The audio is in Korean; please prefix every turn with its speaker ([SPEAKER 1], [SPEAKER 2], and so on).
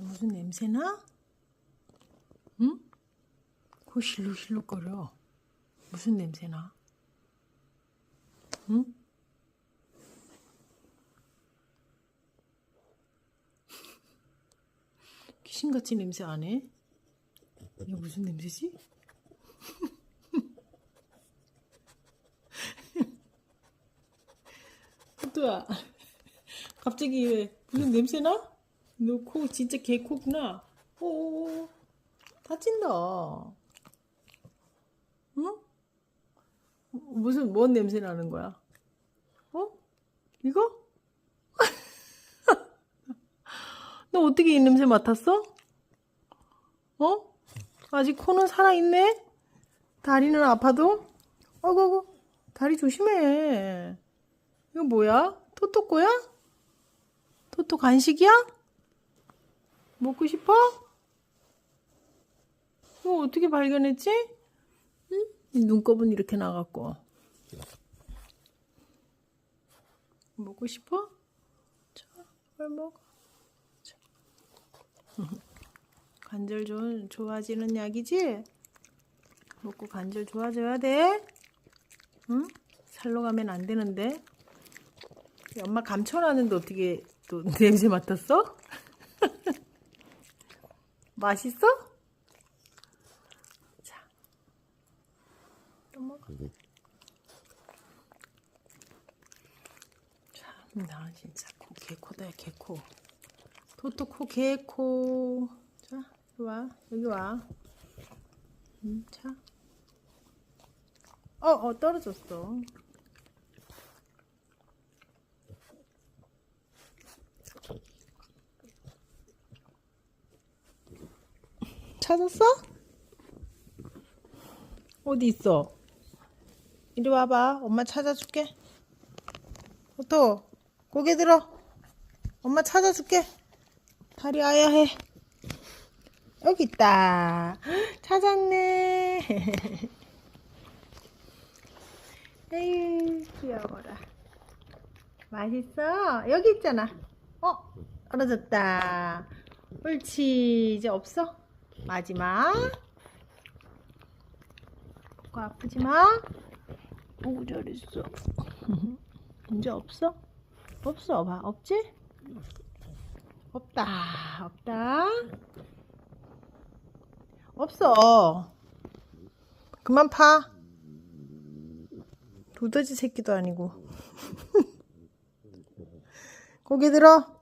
[SPEAKER 1] 무슨 냄새나? 응? 코 실룩실룩거려. 무슨 냄새나? 응? 귀신같이 냄새 안 해? 이게 무슨 냄새지? 호두야 갑자기 왜 무슨 냄새 나? 너 코 진짜 개코구나. 오, 다친다. 응? 무슨 뭔 냄새 나는 거야? 어? 이거? 너 어떻게 이 냄새 맡았어? 어? 아직 코는 살아있네? 다리는 아파도? 어구구 다리 조심해. 이거 뭐야? 토토꼬야? 토토 간식이야? 먹고 싶어? 이거 어떻게 발견했지? 응? 이 눈곱은 이렇게 나갔고. 먹고 싶어? 자, 빨리 먹어. 자. 관절 좀 좋아지는 약이지? 먹고 관절 좋아져야 돼. 응? 살로 가면 안 되는데. 엄마 감춰놨는데 어떻게 또 냄새 맡았어? 맛있어? 자, 또 먹어. 참, 나 진짜 코 개코다 개코. 토토 코 개코. 자, 이리 와, 여기 와. 음, 자. 어, 어, 떨어졌어. 찾았어? 어디 있어? 이리 와봐. 엄마 찾아줄게. 오토, 고개 들어. 엄마 찾아줄게. 다리 아야 해. 여기 있다. 찾았네. 에이, 귀여워라. 맛있어? 여기 있잖아. 어, 떨어졌다. 옳지. 이제 없어? 마지막. 코 아프지 마. 오, 잘했어. 이제 없어? 없어. 봐. 없지? 없다. 없다. 없어. 그만 파. 두더지 새끼도 아니고. 고개 들어.